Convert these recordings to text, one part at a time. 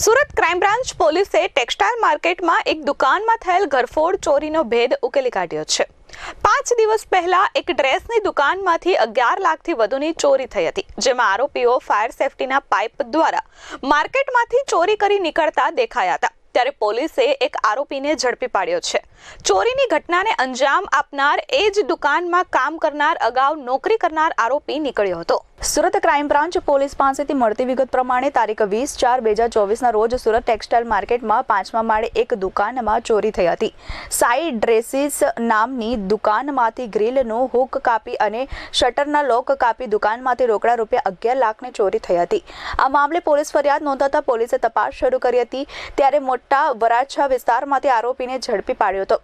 Surat crime branch પોલીસે textile માર્કેટમાં એક દુકાનમાં થયેલ ઘરફોડ ચોરીનો ભેદ ઉકેલી કાઢ્યો છે. પાંચ દિવસ પહેલા એક ડ્રેસની દુકાનમાંથી અગિયાર લાખથી વધુની ચોરી થઈ હતી, જેમાં આરોપીઓ ફાયર સેફટીના પાઇપ દ્વારા માર્કેટમાંથી ચોરી કરી નીકળતા દેખાયા હતા. ત્યારે પોલીસે એક આરોપીને ઝડપી પાડ્યો છે. ચોરીની ઘટનાને અંજામ આપનાર એ જ દુકાનમાં કામ કરનાર, અગાઉ નોકરી કરનાર આરોપી નીકળ્યો હતો. સુરત ક્રાઇમ બ્રાન્ચ પોલીસ પાસેથી મળતી વિગત પ્રમાણે તારીખ વીસ ચાર બે હજાર ચોવીસના રોજ સુરત ટેક્સટાઇલ માર્કેટમાં પાંચમા માળે એક દુકાનમાં ચોરી થઈ હતી. સાઈ ડ્રેસીસ નામની દુકાનમાંથી ગ્રીલનું હુક કાપી અને શટરના લોક કાપી દુકાનમાંથી રોકડા રૂપિયા અગિયાર લાખની ચોરી થઈ હતી. આ મામલે પોલીસ ફરિયાદ નોંધાતા પોલીસે તપાસ શરૂ કરી હતી. ત્યારે મોટા વરાછા વિસ્તારમાંથી આરોપીને ઝડપી પાડ્યો હતો.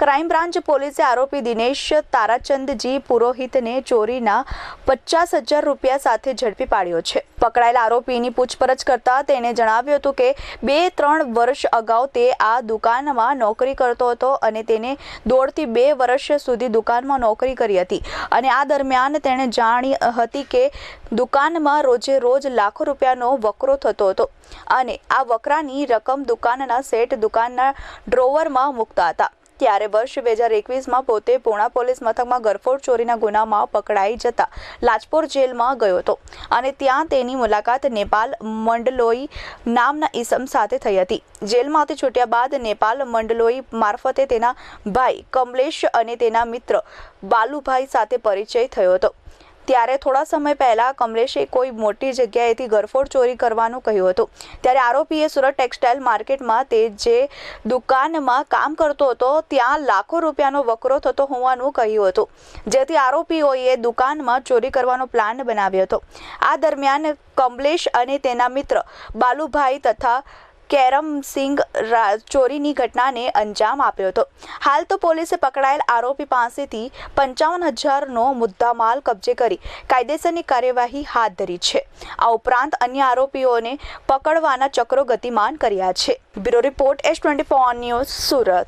ક્રાઇમ બ્રાન્ચ પોલીસે આરોપી દિનેશ તારાચંદજી પુરોહિતને ચોરીના પચાસ હજાર રૂપિયા સાથે ઝડપી પાડ્યો છે. પકડાયેલા આરોપીની પૂછપરછ કરતા તેણે જણાવ્યું હતું કે બે ત્રણ વર્ષ અગાઉ તે આ દુકાનમાં નોકરી કરતો હતો અને તેને દોઢથી બે વર્ષ સુધી દુકાનમાં નોકરી કરી હતી. અને આ દરમિયાન તેણે જાણી હતી કે દુકાનમાં રોજે રોજ લાખો રૂપિયાનો વકરો થતો હતો અને આ વકરાની રકમ દુકાનના સેટ દુકાનના ડ્રોવરમાં મૂકતા હતા. ત્યારે વર્ષ બે હજાર એકવીસમાં પોતે પૂણા પોલીસ મથકમાં ગરફોડ ચોરીના ગુનામાં પકડાઈ જતા લાજપોર જેલમાં ગયો હતો. અને ત્યાં તેની મુલાકાત નેપાલ મંડલોઈ નામના ઈસમ સાથે થઈ હતી. જેલમાંથી છૂટ્યા બાદ નેપાલ મંડલોઈ મારફતે તેના ભાઈ કમલેશ અને તેના મિત્ર બાલુભાઈ સાથે પરિચય થયો હતો. ત્યારે થોડા સમય પહેલા કમલેશે કોઈ મોટી જગ્યાએથી ગરફોડ ચોરી કરવાનું કહ્યું હતું. ત્યારે આરોપીએ સુરત ટેક્સટાઇલ માર્કેટમાં તે જે દુકાનમાં કામ કરતો હતો, ત્યાં લાખો રૂપિયાનો વકરો થતો હોવાનું કહ્યું હતું. જેથી આરોપીઓએ દુકાનમાં ચોરી કરવાનો પ્લાન બનાવ્યો હતો. આ દરમિયાન કમલેશ અને તેના મિત્ર બાલુભાઈ તથા કેરમસિંગ રા- ચોરીની ઘટનાને અંજામ આપ્યો હતો. હાલ તો પોલીસે પકડાયેલ આરોપી પાસેથી પંચાવન હજારનો મુદ્દામાલ કબજે કરી કાયદેસરની કાર્યવાહી હાથ ધરી છે. આ ઉપરાંત અન્ય આરોપીઓને પકડવાના ચક્રો ગતિમાન કર્યા છે. Bureau report S twenty news Surat.